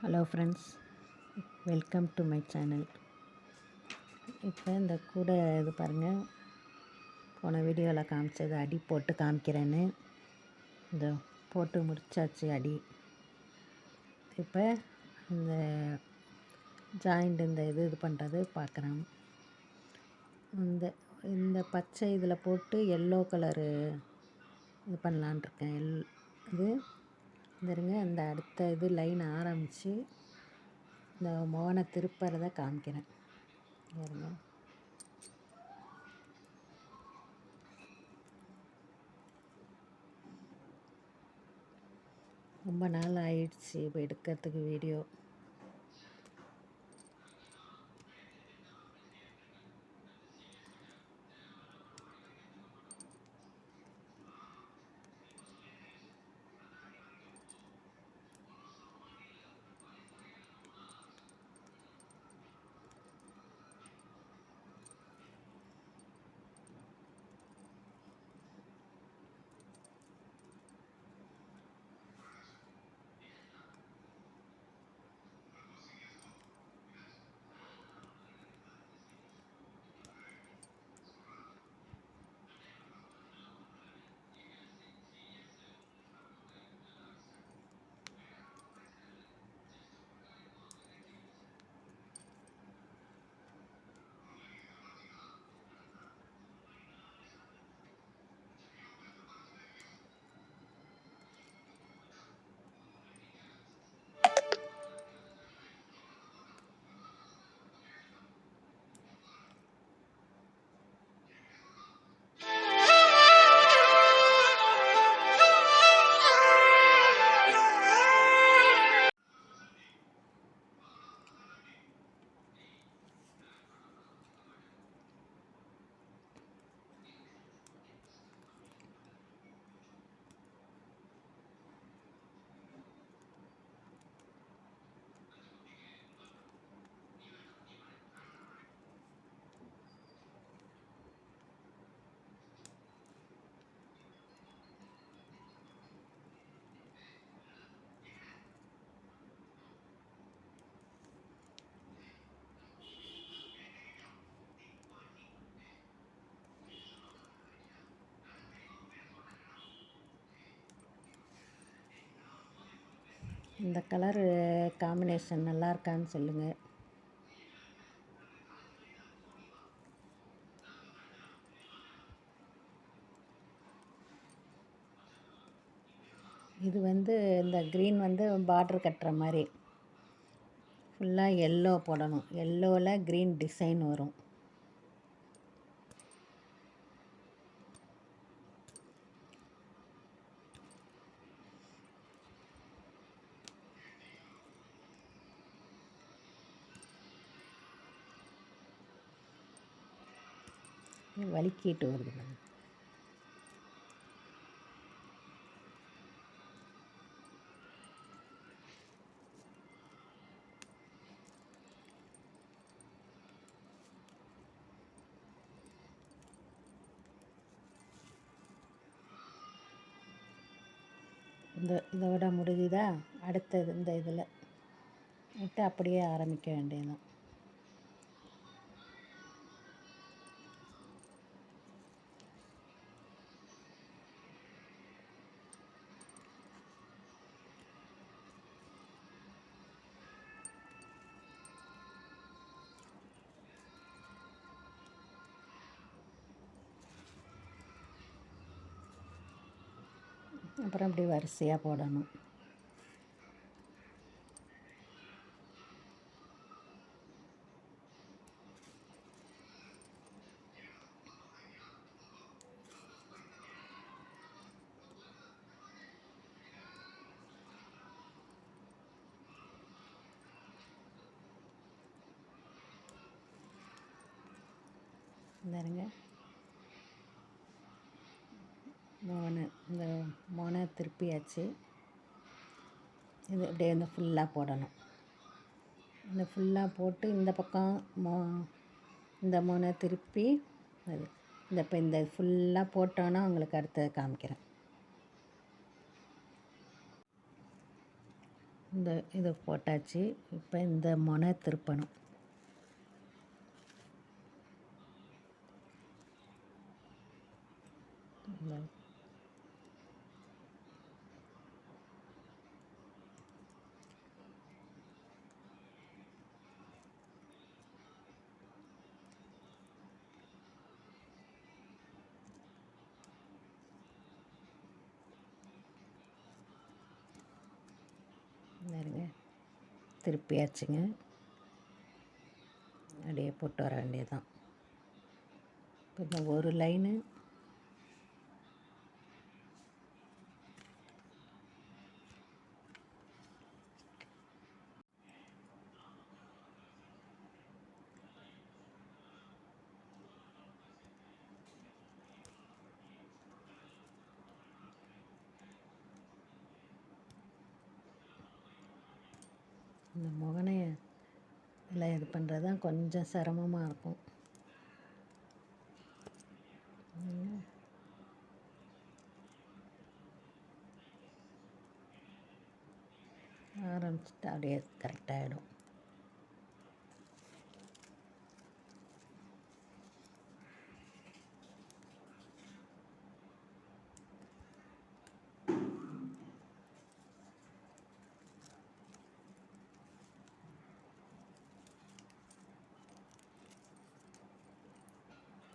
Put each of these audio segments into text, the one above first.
Hello friends welcome to my channel இப்போ இந்த கூடை இது பாருங்கள் போன வீடியோவில் காமிச்சது அடி போட்டு காமிக்கிறேன்னு. இந்த போட்டு முடிச்சாச்சு அடி. இப்போ இந்த ஜாயிண்ட் இந்த இது இது பண்ணுறது பார்க்குறேன் இந்த இந்த பச்சை இதில் போட்டு எல்லோ கலரு இது பண்ணலான் இருக்கேன் எல் இது இருங்க இந்த அடுத்த இது லைன் ஆரம்பித்து இந்த மோன திருப்புறதை காமிக்கிறேன். இருங்க. ரொம்ப நாள் ஆயிடுச்சு இப்போ எடுக்கிறதுக்கு வீடியோ இந்த கலர் காம்பினேஷன் நல்லா இருக்கான்னு சொல்லுங்கள் இது வந்து இந்த க்ரீன் வந்து பார்ட்ரு கட்டுற மாதிரி. ஃபுல்லாக எல்லோ போடணும். எல்லோவில் க்ரீன் டிசைன் வரும். வலிக்கிட்டு வருது பாருங்க. இந்த இதோட முடிஞ்சுதா? அடுத்தது இந்த இதில். விட்டு அப்படியே ஆரம்பிக்க வேண்டியதான் அப்புறம் இப்படி வரிசையாக போடணும். இந்தாருங்க. மோனை இந்த மோனை திருப்பியாச்சு இது அப்படியே வந்து ஃபுல்லாக போடணும். இந்த ஃபுல்லாக போட்டு இந்த பக்கம் மோ இந்த மோனை திருப்பி அது. இந்த இப்போ இந்த ஃபுல்லாக போட்டோன்னா உங்களுக்கு அடுத்தது காமிக்கிறேன். இந்த இதை போட்டாச்சு. இப்போ இந்த மொனை திருப்பணும் இந்த பாருங்க திருப்பியாச்சுங்க. அப்படியே போட்டு வர வேண்டியதுதான். இப்போ இந்த ஒரு லைனு இந்த முகனைய இல்லை இது பண்ணுறது தான் கொஞ்சம் சிரமமாக இருக்கும். ஆரம்பிச்சுட்டு அப்படியே கரெக்டாகிடும்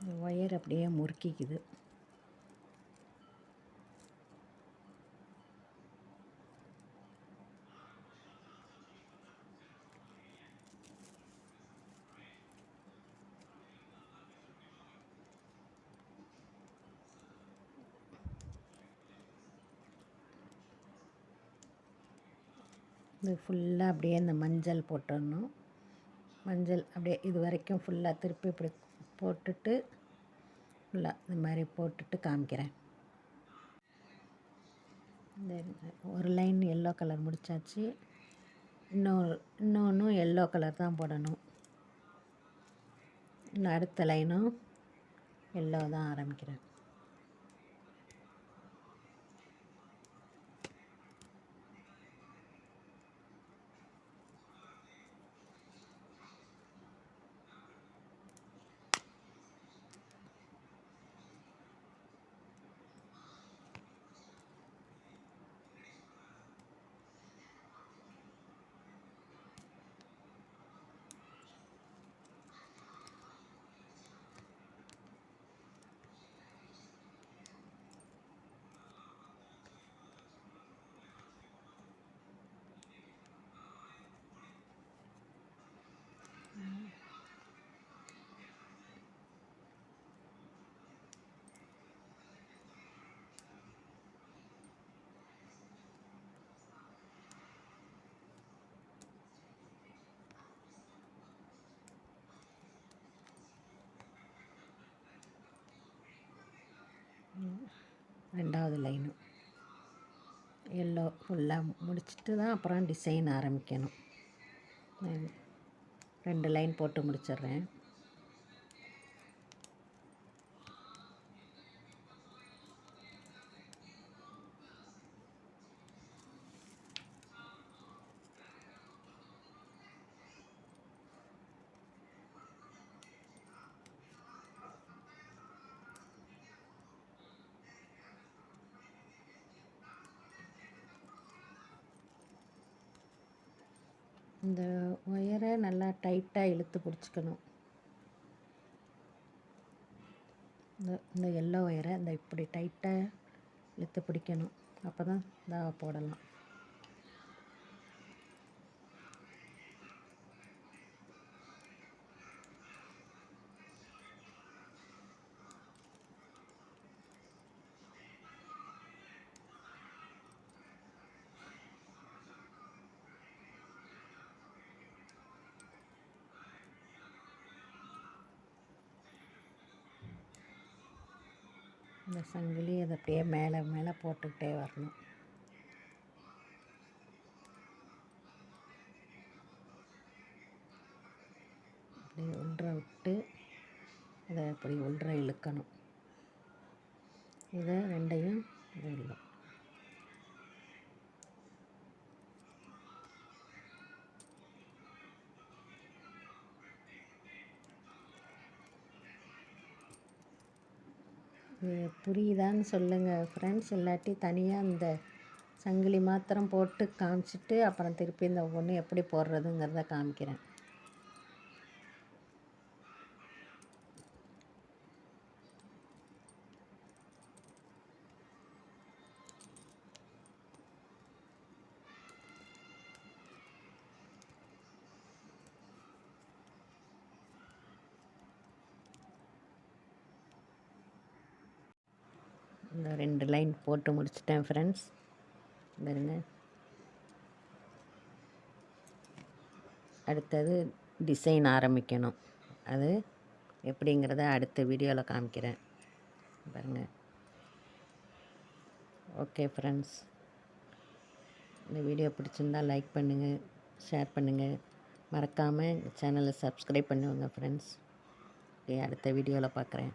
இந்த ஒயர் அப்படியே முறுக்கிக்குது. இது ஃபுல்லாக அப்படியே இந்த மஞ்சள் போட்டுடணும். மஞ்சள் அப்படியே இது வரைக்கும் ஃபுல்லாக திருப்பி இப்படி போட்டுட்டு ஃபுல்லாக இந்த மாதிரி போட்டுட்டு காமிக்கிறேன். ஒரு லைன் எல்லோ கலர் முடிச்சாச்சு. இன்னொரு இன்னொன்றும் எல்லோ கலர் தான் போடணும். இன்னும் அடுத்த லைனும் எல்லோ தான் ஆரம்பிக்கிறேன். ரெண்டாவது லைனும் எல்லோ ஃபுல்லாக முடிச்சுட்டு தான் அப்புறம் டிசைன் ஆரம்பிக்கணும். ரெண்டு லைன் போட்டு முடிச்சிடுறேன். இந்த ஒயரை நல்லா டைட்டாக இழுத்து பிடிச்சிக்கணும். இந்த இந்த எல்லோ ஒயரை இந்த இப்படி டைட்டாக இழுத்து பிடிக்கணும். அப்போ தான் தாவை போடலாம். இந்த சங்கிலி அதை அப்படியே மேலே மேலே போட்டுக்கிட்டே வரணும். அப்படியே உள்ற விட்டு அதை அப்படி உள்ற இழுக்கணும். இதை ரெண்டையும் இழுக்கணும். புரியுதான்னு சொல்லுங்கள் ஃப்ரெண்ட்ஸ் இல்லாட்டி தனியாக இந்த சங்கிலி மாத்திரம் போட்டு காமிச்சிட்டு அப்புறம் திருப்பி இந்த ஒன்று எப்படி போடுறதுங்கிறத காமிக்கிறேன். இந்த ரெண்டு லைன் போட்டு முடிச்சிட்டேன் ஃப்ரெண்ட்ஸ் பாருங்க. அடுத்தது டிசைன் ஆரம்பிக்கணும். அது எப்படிங்கிறத அடுத்த வீடியோவில் காமிக்கிறேன். பாருங்க. ஓகே ஃப்ரெண்ட்ஸ் இந்த வீடியோ பிடிச்சிருந்தா லைக் பண்ணுங்கள் ஷேர் பண்ணுங்கள் மறக்காமல் சேனலை சப்ஸ்கிரைப் பண்ணுவோங்க ஃப்ரெண்ட்ஸ் ஓகே அடுத்த வீடியோவில் பார்க்குறேன்